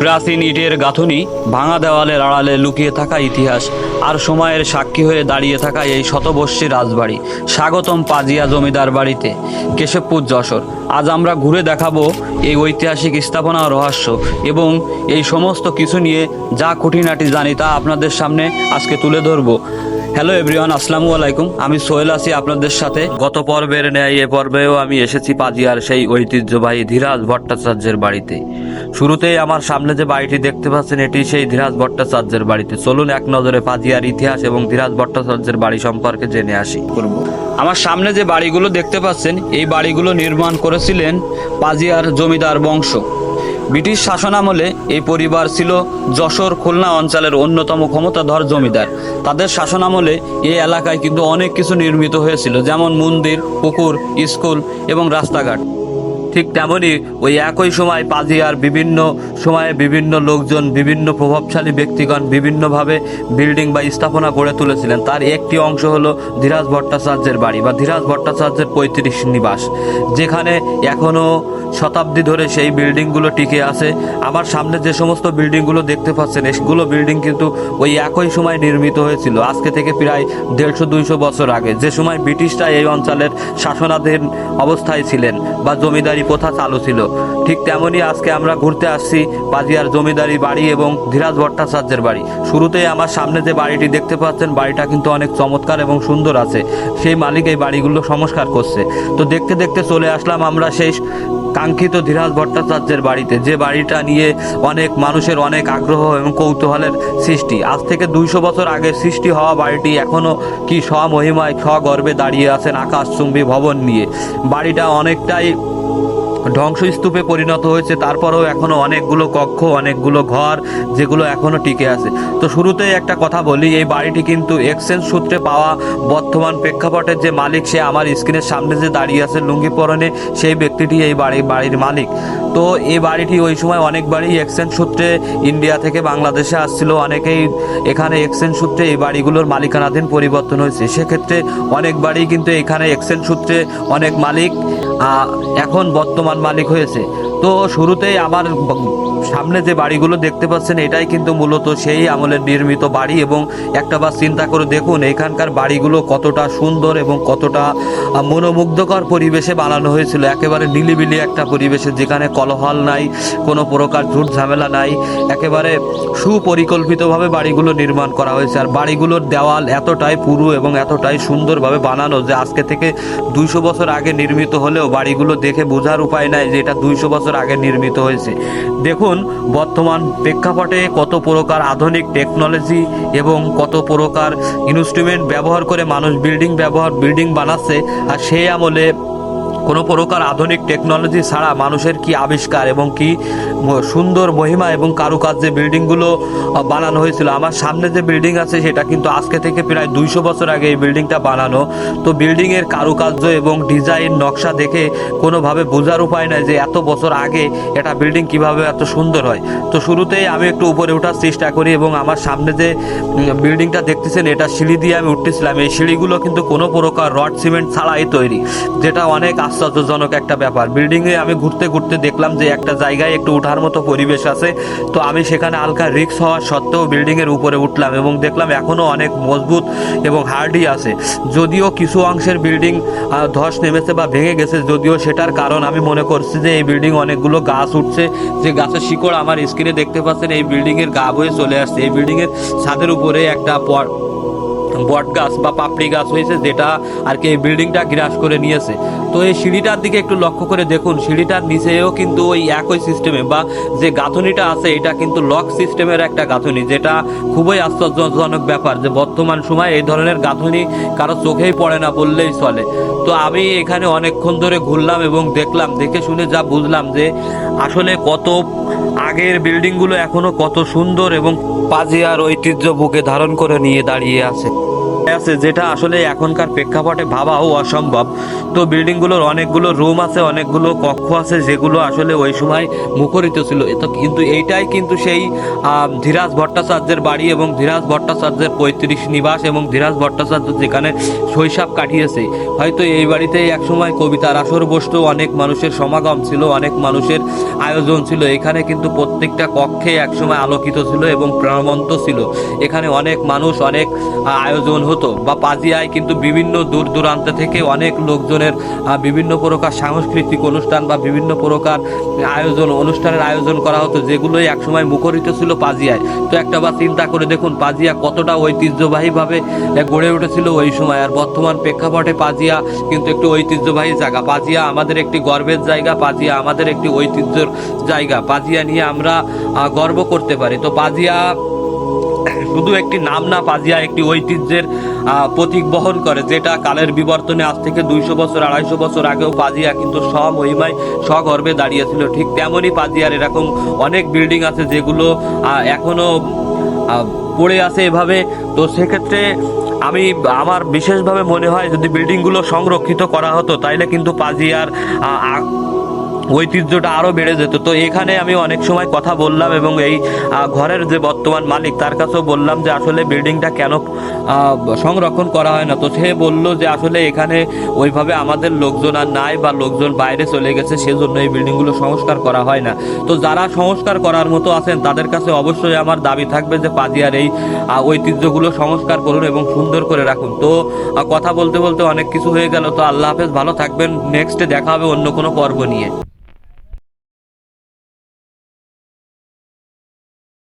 প্রাচীন ইটের গাঁথনি, ভাঙা দেওয়ালের আড়ালে লুকিয়ে থাকা ইতিহাস, আর সময়ের সাক্ষী হয়ে দাঁড়িয়ে থাকা এই শতবর্ষী রাজবাড়ি, স্বাগতম পাজিয়া জমিদার বাড়িতে, কেশবপুর যশোর। আজ আমরা ঘুরে দেখাবো এই ঐতিহাসিক স্থাপনা রহস্য এবং এই সমস্ত কিছু নিয়ে যা খুঁটিনাটি জানি তা আপনাদের সামনে আজকে তুলে ধরবো। হ্যালো এভরিওয়ান আসসালামু আলাইকুম। আমি সোহেল আছি আপনাদের সাথে। গত পর্বের ন্যায় এ পর্বেও আমি এসেছি পাজিয়ার সেই ঐতিহ্যবাহী ধীরাজ ভট্টাচার্যের বাড়িতে। শুরুতেই আমার সামনে যে বাড়িটি দেখতে পাচ্ছেন, এটি সেই ধীরাজ ভট্টাচার্যের বাড়িতে। চলুন এক নজরে পাজিয়ার ইতিহাস এবং ধীরাজ ভট্টাচার্যের বাড়ি সম্পর্কে জেনে আসি। আমার সামনে যে বাড়িগুলো দেখতে পাচ্ছেন, এই বাড়িগুলো নির্মাণ করেছিলেন পাজিয়ার জমিদার বংশ। ব্রিটিশ শাসনামলে এই পরিবার ছিল যশোর খুলনা অঞ্চলের অন্যতম ক্ষমতাধর জমিদার। তাদের শাসনামলে এই এলাকায় কিন্তু অনেক কিছু নির্মিত হয়েছিল, যেমন মন্দির, পুকুর, স্কুল এবং রাস্তাঘাট। ঠিক তেমনই ওই একই সময় পাজিয়ার বিভিন্ন সময়ে বিভিন্ন লোকজন, বিভিন্ন প্রভাবশালী ব্যক্তিগণ বিভিন্নভাবে বিল্ডিং বা স্থাপনা গড়ে তুলেছিলেন। তার একটি অংশ হলো ধীরাজ ভট্টাচার্যের বাড়ি বা ধীরাজ ভট্টাচার্যের পঁয়ত্রিশ নিবাস, যেখানে এখনও শতাব্দী ধরে সেই বিল্ডিংগুলো টিকে আছে। আমার সামনে যে সমস্ত বিল্ডিংগুলো দেখতে পাচ্ছেন এগুলো বিল্ডিং কিন্তু ওই একই সময় নির্মিত হয়েছিল। আজকে থেকে প্রায় দেড়শো দুইশো বছর আগে। যে সময় ব্রিটিশরা এই অঞ্চলের শাসনাধীন অবস্থায় ছিলেন বা জমিদারি প্রথা চালু ছিল, ঠিক তেমনই আজকে আমরা ঘুরতে আসছি পাজিয়ার জমিদারি বাড়ি এবং ধীরাজ ভট্টাচার্যের বাড়ি। শুরুতেই আমার সামনে যে বাড়িটি দেখতে পাচ্ছেন, বাড়িটা কিন্তু অনেক চমৎকার এবং সুন্দর আছে। সেই মালিক এই বাড়িগুলো সংস্কার করছে। তো দেখতে দেখতে চলে আসলাম আমরা সেই কাঙ্ক্ষিত ধীরাজ ভট্টাচার্যের বাড়িতে, যে বাড়িটা নিয়ে অনেক মানুষের অনেক আগ্রহ এবং কৌতূহলের সৃষ্টি। আজ থেকে দুইশো বছর আগে সৃষ্টি হওয়া বাড়িটি এখনও কি স্বমহিমায়, স্বগর্বে দাঁড়িয়ে আছেন আকাশচুম্বী ভবন নিয়ে। বাড়িটা অনেকটাই ধ্বংসস্তূপে পরিণত হয়েছে, তারপরেও এখনও অনেকগুলো কক্ষ, অনেকগুলো ঘর যেগুলো এখনও টিকে আছে। তো শুরুতেই একটা কথা বলি, এই বাড়িটি কিন্তু এক্সচেঞ্জ সূত্রে পাওয়া বর্তমান প্রেক্ষাপটের যে মালিক, সে আমার স্ক্রিনের সামনে যে দাঁড়িয়ে আছে লুঙ্গি পরনে, সেই ব্যক্তিটি এই বাড়ি, বাড়ির মালিক। তো এই বাড়িটি ওই সময় অনেকবারই এক্সচেঞ্জ সূত্রে ইন্ডিয়া থেকে বাংলাদেশে আসছিল। অনেকেই এখানে এক্সচেঞ্জ সূত্রে এই বাড়িগুলোর মালিকানাধীন পরিবর্তন হয়েছে। সেক্ষেত্রে অনেকবারই কিন্তু এখানে এক্সচেঞ্জ সূত্রে অনেক মালিক এখন বর্তমান মালিক হয়েছে। তো শুরুতেই আমার সামনে যে বাড়িগুলো দেখতে পাচ্ছেন, এটাই কিন্তু মূলত সেই আমলের নির্মিত বাড়ি এবং একটা বার চিন্তা করে দেখুন, এখানকার বাড়িগুলো কতটা সুন্দর এবং কতটা মনোমুগ্ধকর পরিবেশে বানানো হয়েছিল। একেবারে নিলিবিলি একটা পরিবেশে যেখানে কলহল নাই, কোনো প্রকার ঝুট ঝামেলা নাই, একেবারে সুপরিকল্পিতভাবে বাড়িগুলো নির্মাণ করা হয়েছে। আর বাড়িগুলোর দেওয়াল এতটাই পুরু এবং এতটাই সুন্দরভাবে বানানো যে আজকে থেকে দুইশো বছর আগে নির্মিত হলেও বাড়িগুলো দেখে বোঝার উপায় নাই যে এটা দুইশো বছর আগে নির্মিত হয়েছে। দেখুন বর্তমান প্রেক্ষাপটে কত প্রকার আধুনিক টেকনোলজি এবং কত প্রকার ইনস্ট্রুমেন্ট ব্যবহার করে মানুষ বিল্ডিং ব্যবহার বিল্ডিং বানাচ্ছে, আর সেই আমলে কোনো প্রকার আধুনিক টেকনোলজি ছাড়া মানুষের কি আবিষ্কার এবং কি সুন্দর মহিমা এবং কারুকার্যে বিল্ডিংগুলো বানানো হয়েছিল? আমার সামনে যে বিল্ডিং আছে, সেটা কিন্তু আজকে থেকে প্রায় দুইশো বছর আগে এই বিল্ডিংটা বানানো। তো বিল্ডিংয়ের কারুকার্য এবং ডিজাইন নকশা দেখে কোনোভাবে বোঝার উপায় নাই যে এত বছর আগে এটা বিল্ডিং কীভাবে এত সুন্দর হয়। তো শুরুতেই আমি একটু উপরে ওঠার চেষ্টা করি এবং আমার সামনে যে বিল্ডিংটা দেখতেছেন, এটা সিঁড়ি দিয়ে আমি উঠতেছিলাম। এই সিঁড়িগুলো কিন্তু কোনো প্রকার রড, সিমেন্ট ছাড়াই তৈরি, যেটা অনেক আশ্চর্যজনক একটা ব্যাপার। বিল্ডিংয়ে আমি ঘুরতে ঘুরতে দেখলাম যে একটা জায়গায় একটু ওঠার মতো পরিবেশ আছে। তো আমি সেখানে হালকা রিক্স হওয়ার সত্ত্বেও বিল্ডিংয়ের উপরে উঠলাম এবং দেখলাম এখনও অনেক মজবুত এবং হার্ডই আছে। যদিও কিছু অংশের বিল্ডিং ধস নেমেছে বা ভেঙে গেছে, যদিও সেটার কারণ আমি মনে করছি যে এই বিল্ডিং অনেকগুলো গাছ উঠছে। যে গাছের শিকড় আমার স্ক্রিনে দেখতে পাচ্ছেন, এই বিল্ডিংয়ের গা বয়ে চলে আসছে। এই বিল্ডিংয়ের ছাদের উপরে একটা বট গাছ বা পাপড়ি গাছ হয়েছে, যেটা আর কি এই বিল্ডিংটা গ্রাস করে নিয়েছে। তো এই সিঁড়িটার দিকে একটু লক্ষ্য করে দেখুন, সিঁড়িটার নিচেও কিন্তু ওই একই সিস্টেমে বা যে গাঁথনিটা আছে, এটা কিন্তু লক সিস্টেমের একটা গাঁথনি, যেটা খুবই আশ্চর্যজনক ব্যাপার যে বর্তমান সময়ে এই ধরনের গাঁথনি কারও চোখেই পড়ে না বললেই চলে। তো আমি এখানে অনেকক্ষণ ধরে ঘুরলাম এবং দেখলাম, দেখে শুনে যা বুঝলাম যে আসলে কত আগের বিল্ডিংগুলো এখনও কত সুন্দর এবং পাজিয়ার ঐতিহ্য বুকে ধারণ করে নিয়ে দাঁড়িয়ে আছে। আছে যেটা আসলে এখনকার প্রেক্ষাপটে ভাবাও অসম্ভব। তো বিল্ডিংগুলোর অনেকগুলো রুম আছে, অনেকগুলো কক্ষ আছে যেগুলো আসলে ওই সময় মুখরিত ছিল। তো কিন্তু এইটাই কিন্তু সেই ধীরাজ ভট্টাচার্যের বাড়ি এবং ধীরাজ ভট্টাচার্যের পঁয়ত্রিশ নিবাস এবং ধীরাজ ভট্টাচার্য যেখানে শৈশব কাটিয়েছে। হয়তো এই বাড়িতেই একসময় কবিতার আসর বসতো, অনেক মানুষের সমাগম ছিল, অনেক মানুষের আয়োজন ছিল। এখানে কিন্তু প্রত্যেকটা কক্ষে একসময় আলোকিত ছিল এবং প্রাণবন্ত ছিল। এখানে অনেক মানুষ, অনেক আয়োজন হতো। বা পাজিয়ায় কিন্তু বিভিন্ন দূর দূরান্ত থেকে অনেক লোকজনের বিভিন্ন প্রকার সাংস্কৃতিক অনুষ্ঠান বা বিভিন্ন প্রকার আয়োজন, অনুষ্ঠানের আয়োজন করা হতো, যেগুলোই একসময় মুখরিত ছিল পাজিয়ায়। তো একটা বার চিন্তা করে দেখুন, পাজিয়া কতটা ঐতিহ্যবাহীভাবে গড়ে উঠেছিল ওই সময়। আর বর্তমান প্রেক্ষাপটে পাজিয়া কিন্তু একটি ঐতিহ্যবাহী জায়গা। পাজিয়া আমাদের একটি গর্বের জায়গা, পাজিয়া আমাদের একটি ঐতিহ্যের জায়গা। পাজিয়া নিয়ে আমরা গর্ব করতে পারি। তো পাজিয়া শুধু একটি নাম না পাজিয়া একটি ঐতিহ্যের প্রতীক বহন করে যেটা কালের বিবর্তনে আজ থেকে দুইশো বছর আড়াইশো বছর আগেও পাজিয়া কিন্তু স্বমহিমায় স্বগর্বে দাঁড়িয়েছিল। ঠিক তেমনই পাজিয়ার এরকম অনেক বিল্ডিং আছে যেগুলো আহ, এখনও পড়ে আছে এভাবে। তো সেক্ষেত্রে আমি আমার বিশেষভাবে মনে হয় যদি বিল্ডিংগুলো সংরক্ষিত করা হতো তাইলে কিন্তু পাজিয়ার ঐতিহ্যটা আরও বেড়ে যেত। তো এখানে আমি অনেক সময় কথা বললাম এবং এই ঘরের যে বর্তমান মালিক, তার কাছেও বললাম যে আসলে বিল্ডিংটা কেন সংরক্ষণ করা হয় না। তো সে বলল যে আসলে এখানে ওইভাবে আমাদের লোকজন আর নাই বা লোকজন বাইরে চলে গেছে, সেজন্য এই বিল্ডিংগুলো সংস্কার করা হয় না। তো যারা সংস্কার করার মতো আছেন, তাদের কাছে অবশ্যই আমার দাবি থাকবে যে পাজিয়ার এই ঐতিহ্যগুলো সংস্কার করুন এবং সুন্দর করে রাখুন। তো কথা বলতে বলতে অনেক কিছু হয়ে গেল। তো আল্লাহ হাফেজ, ভালো থাকবেন। নেক্সটে দেখা হবে অন্য কোনো পর্ব নিয়ে।